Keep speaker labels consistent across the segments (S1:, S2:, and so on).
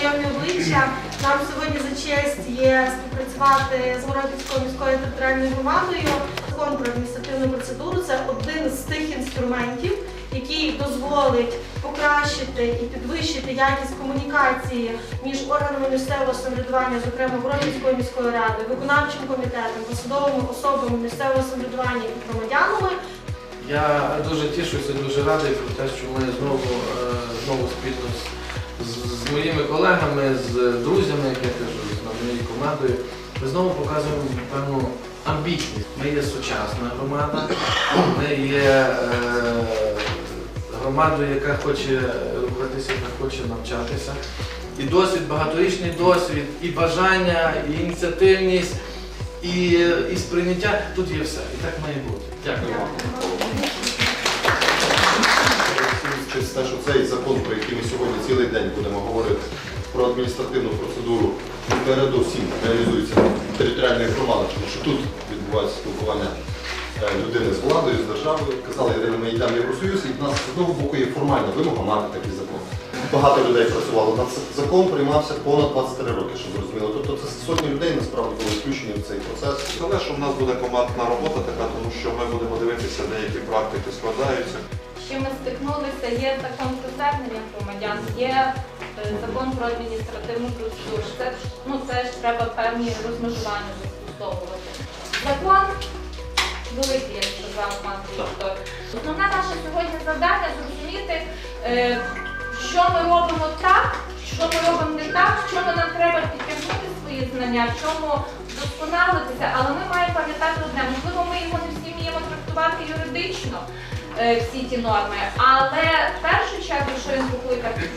S1: знайомі. Нам сьогодні за честь є співпрацювати з Городівською міською територіальною громадою. Закон про адміністративну процедуру це один з тих інструментів, який дозволить покращити і підвищити якість комунікації між органами місцевого самоврядування, зокрема Городівською міською радою, виконавчим комітетом, посадовими особами місцевого самоврядування і громадянами.
S2: Я дуже тішуся, дуже радий про те, що ми знову, е, знову спільно з, моїми колегами, з друзями, як я кажу, з моєю командою, ми знову показуємо певну амбітність. Ми є сучасна громада, ми є е, громадою, яка хоче рухатися, яка хоче навчатися. І досвід, багаторічний досвід, і бажання, і ініціативність, і, і сприйняття тут є все. І так має бути. Дякую вам.
S3: Через те, що цей закон, про який ми сьогодні цілий день будемо говорити, про адміністративну процедуру, передусім реалізується територіальною громадою, тому що тут відбувається спілкування е, людини з владою, з державою. Казали, Ірина, ми йдемо в Євросоюз, і в нас з одного боку є формальна вимога мати такий закон. Багато людей працювало над. Закон приймався понад 23 роки, щоб ви розуміли. Тобто це сотні людей насправді були включені в цей процес.
S4: Але що в нас буде командна робота така, тому що ми будемо дивитися, деякі практики складаються.
S5: Чим ми стикнулися, є закон про звернення громадян, є е, закон про адміністративну процедуру. Це, ну, це ж треба певні розмежування застосовувати. Закон великий, як сказав пан Віктор. Основне наше сьогодні завдання зрозуміти, е, що ми робимо так, що ми робимо не так, в чому нам треба підтягнути свої знання, в чому вдосконалитися, але ми маємо пам'ятати одне, можливо, ми його не всі вміємо трактувати юридично всі ті норми. Але в першу чергу, що він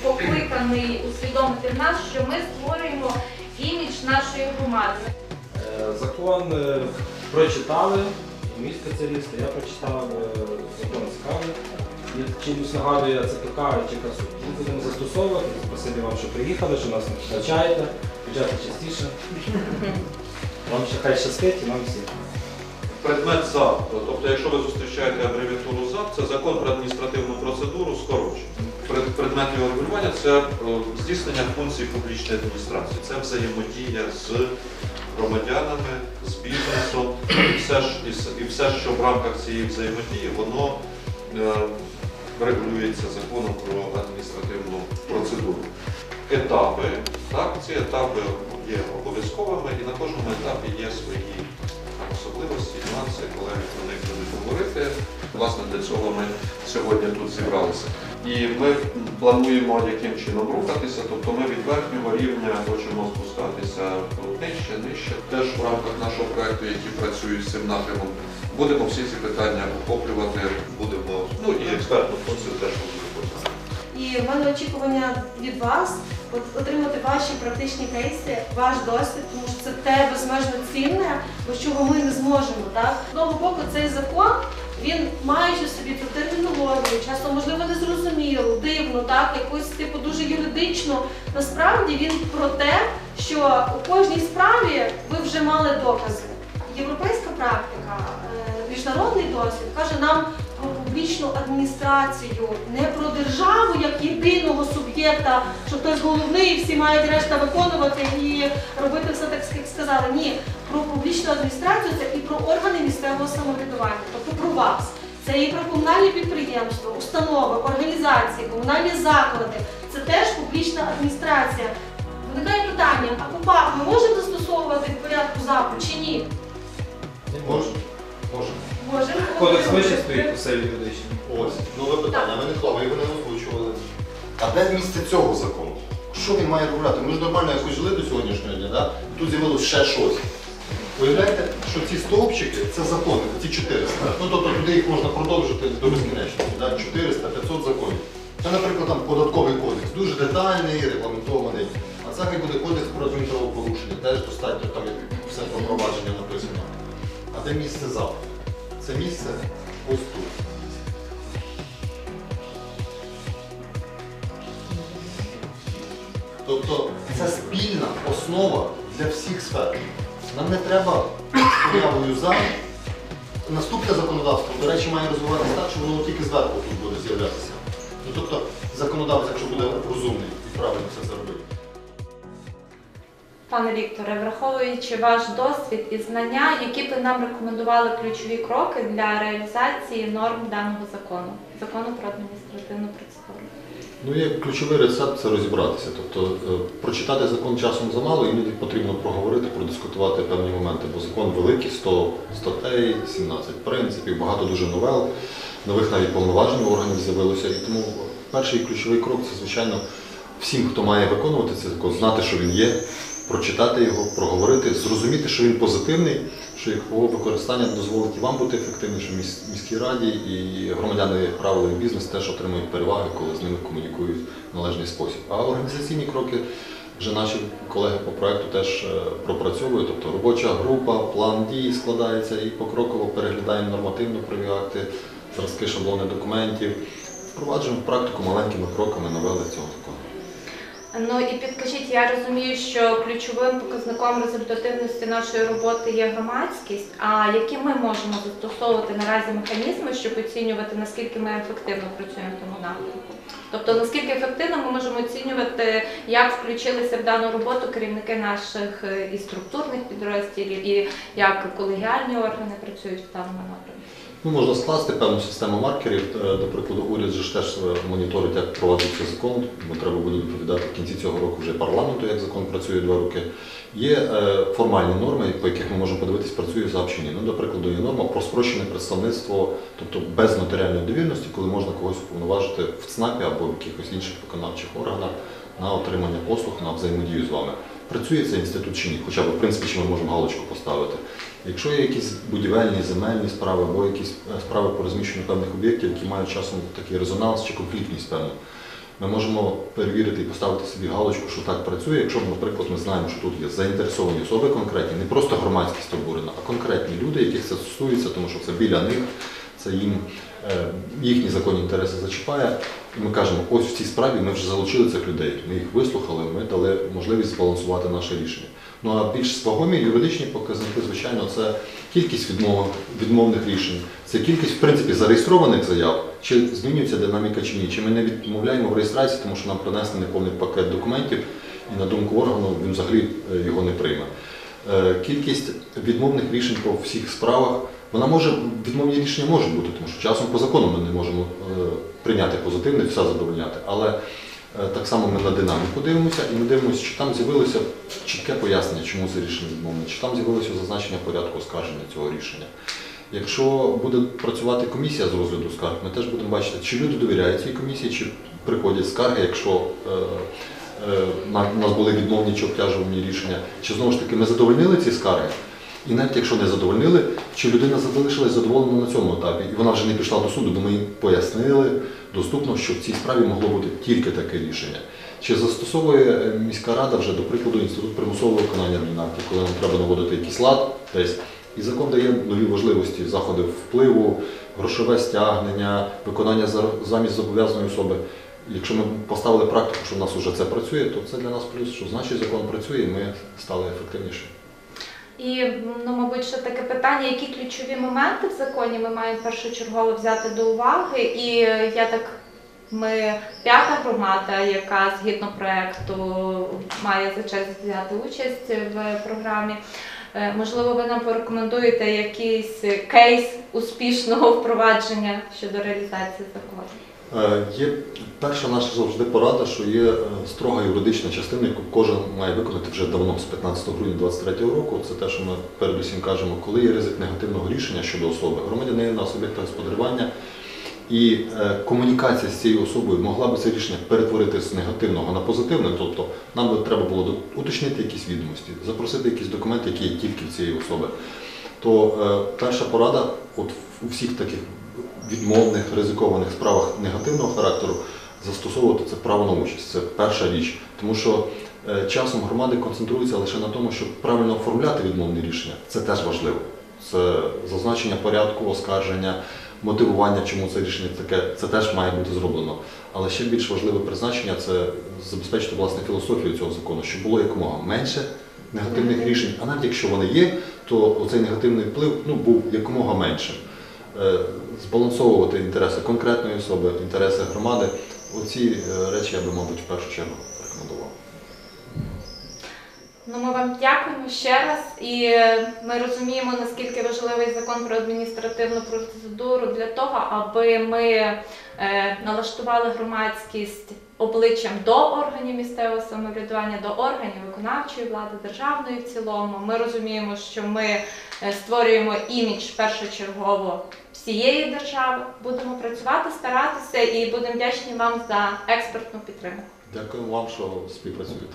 S5: покликаний, усвідомити в нас, що ми створюємо імідж нашої громади.
S6: Е, Закон е, прочитали, мій спеціаліст, я прочитав е, закон цікавий. Чимось нагадує ЦПК чи КАСУ. Ми будемо застосовувати. Спасибі вам, що приїхали, що нас навчаєте, приїжджайте частіше. Вам ще хай щастить і нам всім.
S4: Предмет ЗАП, тобто якщо ви зустрічаєте абревіатуру ЗАП, це закон про адміністративну процедуру скорочено. Предмет його регулювання це е, здійснення функцій публічної адміністрації, це взаємодія з громадянами, з бізнесом, і все, і, все, що в рамках цієї взаємодії, воно е, регулюється законом про адміністративну процедуру. Етапи, так, ці етапи є обов'язковими і на кожному етапі є свої особливості, нюанси, колеги про них будуть говорити. Власне, для цього ми сьогодні тут зібралися. І ми плануємо яким чином рухатися, тобто ми від верхнього рівня хочемо спускатися нижче, нижче. Теж в рамках нашого проекту, які працюють з цим напрямом, будемо всі ці питання охоплювати, будемо, ну і експертну функцію теж.
S1: І в мене очікування від вас от, отримати ваші практичні кейси, ваш досвід, тому що це те безмежно цінне, без чого ми не зможемо. Так? З одного боку, цей закон. Він маючи собі цю термінологію, часто можливо незрозумілу, дивну, так, якусь типу дуже юридичну. Насправді він про те, що у кожній справі ви вже мали докази. Європейська практика, е, міжнародний досвід каже нам публічну адміністрацію, не про державу як єдиного суб'єкта, що хтось головний, і всі мають решта виконувати і робити все так, як сказали. Ні, про публічну адміністрацію це і про органи місцевого самоврядування, тобто про вас. Це і про комунальні підприємства, установи, організації, комунальні заклади. Це теж публічна адміністрація. Виникає питання, а КУПАП ми можемо застосовувати в порядку запиту чи ні?
S3: Можна? Можна.
S1: Можемо.
S6: Кодекс вище стоїть усе юридично.
S3: Ось, нове питання, ви не хто, ви його не озвучували. А де місце цього закону? Що він має регулювати? Ми ж нормально якось жили до сьогоднішнього дня, да? І тут з'явилось ще щось. Уявляєте, що ці стовпчики це закони, ці 400. Ну тобто туди їх можна продовжити до безкінечності. Да? 400, 500 законів. Це, наприклад, там податковий кодекс, дуже детальний, регламентований. А це хай буде кодекс про адмінправопорушення, теж достатньо там все про провадження написано. А де місце завтра? Це місце ось тут. Тобто це спільна основа для всіх сфер. Нам не треба появою за. Наступне законодавство, до речі, має розвиватися так, що воно тільки зверху тут буде з'являтися. Ну, тобто законодавець, якщо буде розумний і правильно все це робити.
S5: Пане Вікторе, враховуючи ваш досвід і знання, які б ви нам рекомендували ключові кроки для реалізації норм даного закону, закону про адміністративну процедуру?
S3: Ну, є ключовий рецепт це розібратися. Тобто е, прочитати закон часом замало, іноді потрібно проговорити, продискутувати певні моменти, бо закон великий, 100 статей, 17 принципів, багато дуже новел, нових навіть повноважень органів з'явилося. І тому перший ключовий крок це, звичайно, всім, хто має виконувати цей закон, знати, що він є, прочитати його, проговорити, зрозуміти, що він позитивний, що його використання дозволить і вам бути ефективнішим міській раді, і громадяни правила і бізнес теж отримують переваги, коли з ними комунікують в належний спосіб. А організаційні кроки вже наші колеги по проекту теж е, пропрацьовують. Тобто робоча група, план дій складається і покроково переглядаємо нормативно-праві акти, зразки шаблони документів, впроваджуємо практику маленькими кроками новели цього закону.
S5: Ну і підкажіть, я розумію, що ключовим показником результативності нашої роботи є громадськість. А які ми можемо застосовувати наразі механізми, щоб оцінювати наскільки ми ефективно працюємо в тому напрямку? Тобто наскільки ефективно ми можемо оцінювати, як включилися в дану роботу керівники наших е, і структурних підрозділів, і як колегіальні органи працюють в даному напрямку?
S3: Ну, можна скласти певну систему маркерів. Е, До прикладу, уряд же теж е, моніторить, як проводиться закон, бо треба буде відповідати в кінці цього року вже парламенту, як закон працює два роки. Є е, формальні норми, по яких ми можемо подивитись, працює ЗАП чи. Ну, до прикладу, є норма про спрощене представництво, тобто без нотаріальної довірності, коли можна когось уповноважити в ЦНАПі або в якихось інших виконавчих органах на отримання послуг, на взаємодію з вами. Працює цей інститут чи ні, хоча б в принципі, чи ми можемо галочку поставити. Якщо є якісь будівельні, земельні справи або якісь е, справи по розміщенню певних об'єктів, які мають часом такий резонанс чи конфліктність певну, ми можемо перевірити і поставити собі галочку, що так працює. Якщо, наприклад, ми знаємо, що тут є заінтересовані особи конкретні, не просто громадськість обурена, а конкретні люди, яких це стосується, тому що це біля них, це їм е, їхні законні інтереси зачіпає. І ми кажемо, ось в цій справі ми вже залучили цих людей, ми їх вислухали, ми дали можливість збалансувати наше рішення. Ну а більш вагомі юридичні показники, звичайно, це кількість відмов, відмовних рішень, це кількість, в принципі, зареєстрованих заяв, чи змінюється динаміка чи ні, чи ми не відмовляємо в реєстрації, тому що нам принесли неповний пакет документів, і на думку органу він взагалі е, його не прийме. Е, Кількість відмовних рішень по всіх справах, вона може, відмовні рішення можуть бути, тому що часом по закону ми не можемо е, прийняти позитивне, все задовольняти. Але так само ми на динаміку дивимося і ми дивимося, чи там з'явилося чітке пояснення, чому це рішення відмовне, чи там з'явилося зазначення порядку оскарження цього рішення. Якщо буде працювати комісія з розгляду скарг, ми теж будемо бачити, чи люди довіряють цій комісії, чи приходять скарги, якщо е, е, у нас були відмовні чи обтяжувані рішення, чи знову ж таки ми задовольнили ці скарги. І навіть якщо не задовольнили, чи людина залишилась задоволена на цьому етапі, і вона вже не пішла до суду, бо ми їй пояснили доступно, що в цій справі могло бути тільки таке рішення. Чи застосовує е, міська рада вже, до прикладу, інститут примусового виконання адмінактів, коли нам треба наводити якийсь лад десь, і закон дає нові важливості заходи впливу, грошове стягнення, виконання замість зобов'язаної особи. Якщо ми поставили практику, що в нас вже це працює, то це для нас плюс, що значить закон працює, і ми стали ефективніші.
S5: І ну, мабуть, ще таке питання, які ключові моменти в законі ми маємо першочергово взяти до уваги. І я так, ми п'ята громада, яка згідно проекту має за честь взяти участь в програмі. Е, Можливо, ви нам порекомендуєте якийсь кейс успішного впровадження щодо реалізації закону.
S3: Е, Є перша наша завжди порада, що є е, строга юридична частина, яку кожен має виконати вже давно, з 15 грудня 2023 року. Це те, що ми передусім кажемо, коли є ризик негативного рішення щодо особи, громадянина, суб'єкта господарювання, і е, комунікація з цією особою могла би це рішення перетворити з негативного на позитивне, тобто нам би треба було уточнити якісь відомості, запросити якісь документи, які є тільки в цієї особи. То перша порада, от у всіх таких відмовних, ризикованих справах негативного характеру, застосовувати це право на участь. Це перша річ. Тому що е, часом громади концентруються лише на тому, щоб правильно оформляти відмовні рішення. Це теж важливо. Це зазначення порядку, оскарження, мотивування, чому це рішення таке, це теж має бути зроблено. Але ще більш важливе призначення це забезпечити власне філософію цього закону, щоб було якомога менше негативних рішень, а навіть якщо вони є, то оцей негативний вплив ну, був якомога меншим. Е, Збалансовувати інтереси конкретної особи, інтереси громади. Оці е, речі я би, мабуть, в першу чергу рекомендував.
S5: Ну, ми вам дякуємо ще раз, і е, ми розуміємо, наскільки важливий закон про адміністративну процедуру для того, аби ми налаштували громадськість обличчям до органів місцевого самоврядування, до органів виконавчої влади, державної в цілому. Ми розуміємо, що ми створюємо імідж першочергово всієї держави. Будемо працювати, старатися і будемо вдячні вам за експертну підтримку.
S3: Дякую вам, що співпрацюєте.